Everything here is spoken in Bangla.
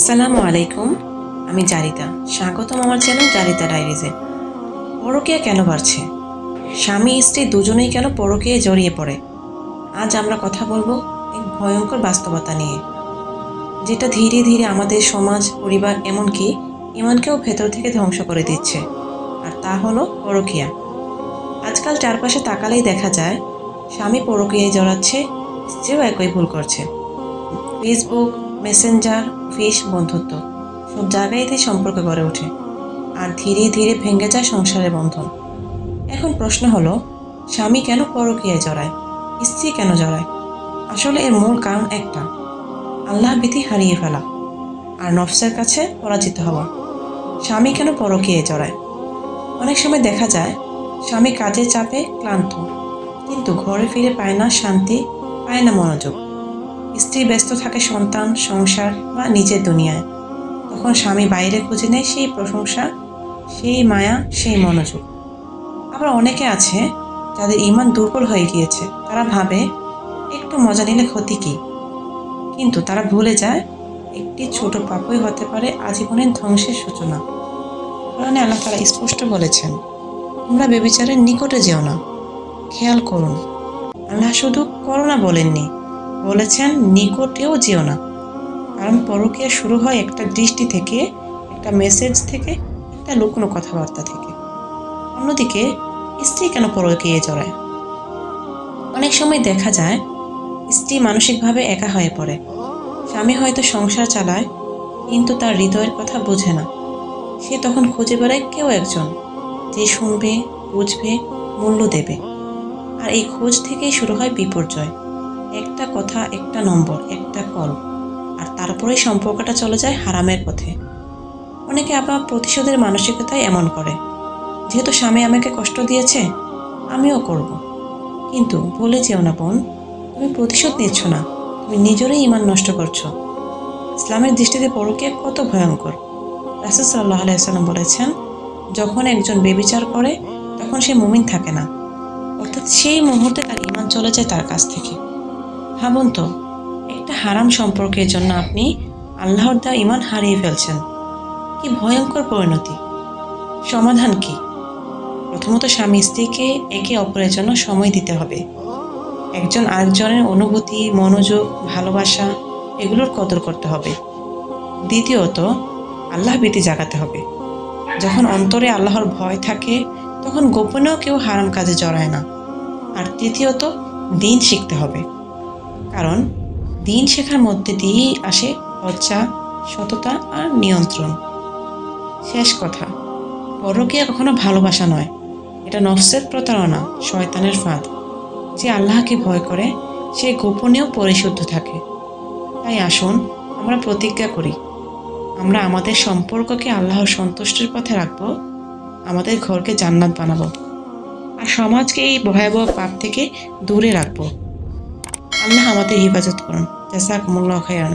আসসালামু আলাইকুম, আমি জারিতা। স্বাগতম আমার চ্যানেল জারিতা ডায়েরিজে। পরকীয়া কেন বাড়ছে? স্বামী, স্ত্রী দুজনেই কেন পরকীয়ায় জড়িয়ে পড়ে? আজ আমরা কথা বলব এক ভয়ঙ্কর বাস্তবতা নিয়ে, যেটা ধীরে ধীরে আমাদের সমাজ, পরিবার, এমনকি ইমানকেও ভেতর থেকে ধ্বংস করে দিচ্ছে, আর তা হলো পরকীয়া। আজকাল চারপাশে তাকালেই দেখা যায়, স্বামী পরকীয়ায় জড়াচ্ছে, স্ত্রীও একই ভুল করছে। ফেসবুক, মেসেঞ্জার ফেস বন্ধুত্ব। সব জায়গায়তেই সম্পর্ক গড়ে ওঠে। আর ধীরে ধীরে ভেঙে যায় সংসারের বন্ধন। এখন প্রশ্ন হলো, স্বামী কেন পরকীয়ায় জড়ায়? স্ত্রী কেন জড়ায়? আসলে এর মূল কারণ একটা। আল্লাহ বিধি হারিয়ে ফেলা। আর নফসের কাছে পরাজিত হওয়া। স্বামী কেন পরকীয়ায় জড়ায়? অনেক সময় দেখা যায়, স্বামী কাজের চাপে ক্লান্ত। কিন্তু ঘরে ফিরে পায় না শান্তি, পায় না মনোযোগ। স্ত্রী ব্যস্ত থাকে সন্তান, সংসার বা নিজের দুনিয়ায়। তখন স্বামী বাইরে খুঁজে নেয় সেই প্রশংসা, সেই মায়া, সেই মনোযোগ। আবার অনেকে আছে যাদের ইমান দুর্বল হয়ে গিয়েছে। তারা ভাবে, একটু মজা নিলে ক্ষতি কী? কিন্তু তারা ভুলে যায়, একটি ছোট পাপই হতে পারে আজীবনের ধ্বংসের সূচনা। কোরআনে আল্লাহ তারা স্পষ্ট বলেছেন, তোমরা বেবিচারের নিকটে যেও না। খেয়াল করুন, আল্লাহ শুধু করোনা বলেননি বলেছেন, নিকটেও যেও না। কারণ পরকীয়া শুরু হয় একটা দৃষ্টি থেকে, একটা মেসেজ থেকে, একটা লুকোনো কথাবার্তা থেকে। অন্যদিকে, স্ত্রী কেন পরকীয়ে জড়ায়? অনেক সময় দেখা যায়, স্ত্রী মানসিকভাবে একা হয়ে পড়ে। স্বামী হয়তো সংসার চালায়, কিন্তু তার হৃদয়ের কথা বোঝে না। সে তখন খুঁজে বেড়ায় কেউ একজন, যে শুনবে, বুঝবে, মূল্য দেবে। আর এই খোঁজ থেকেই শুরু হয় বিপর্যয়। একটা কথা, একটা নম্বর, একটা কল। আর তারপরেই সম্পর্কটা চলে যায় হারামের পথে। অনেকে আবার প্রতিশোধের মানসিকতায় এমন করে। যেহেতু স্বামী আমাকে কষ্ট দিয়েছে, আমিও করব। কিন্তু বলে যেও না বোন, তুমি প্রতিশোধ নিচ্ছ না। তুমি নিজেরই ইমান নষ্ট করছ। ইসলামের দৃষ্টিতে পরকীয়া কত ভয়ঙ্কর। রাসুল সাল্লাহ আলাইসাল্লাম বলেছেন, যখন একজন বেবিচার করে, তখন সে মুমিন থাকে না। অর্থাৎ সেই মুহূর্তে তার ইমান চলে যায় তার কাছ থেকে। ভাবুন তো একটা হারাম সম্পর্কের জন্য আপনি আল্লাহর দেওয়া ইমান হারিয়ে ফেলছেন। কি ভয়ঙ্কর পরিণতি। সমাধান কি? প্রথমত স্বামী স্ত্রীকে একে অপরের জন্য সময় দিতে হবে। একজন আরেকজনের অনুভূতি, মনোযোগ, ভালোবাসা, এগুলোর কদর করতে হবে। দ্বিতীয়ত, আল্লাহ ভীতি জাগাতে হবে। যখন অন্তরে আল্লাহর ভয় থাকে, তখন গোপনেও কেউ হারাম কাজে জড়ায় না। আর তৃতীয়ত, দিন শিখতে হবে। কারণ দিন শেখার মধ্যে দিয়েই আসে লজ্জা সততা আর নিয়ন্ত্রণ। শেষ কথা, পরকীয়া কখনো ভালোবাসা নয়। এটা নফসের প্রতারণা, শয়তানের ফাঁদ। যে আল্লাহকে ভয় করে, সে গোপনেও পরিশুদ্ধ থাকে। তাই আসুন, আমরা প্রতিজ্ঞা করি। আমরা আমাদের সম্পর্ককে আল্লাহর সন্তুষ্টির পথে রাখব, আমাদের ঘরকে জান্নাত বানাবো। আর সমাজকে এই ভয়াবহ পাপ থেকে দূরে রাখব। আল্লাহ আমাদের হেফাজত করুন। জাসাকুমুল্লাহ খায়ান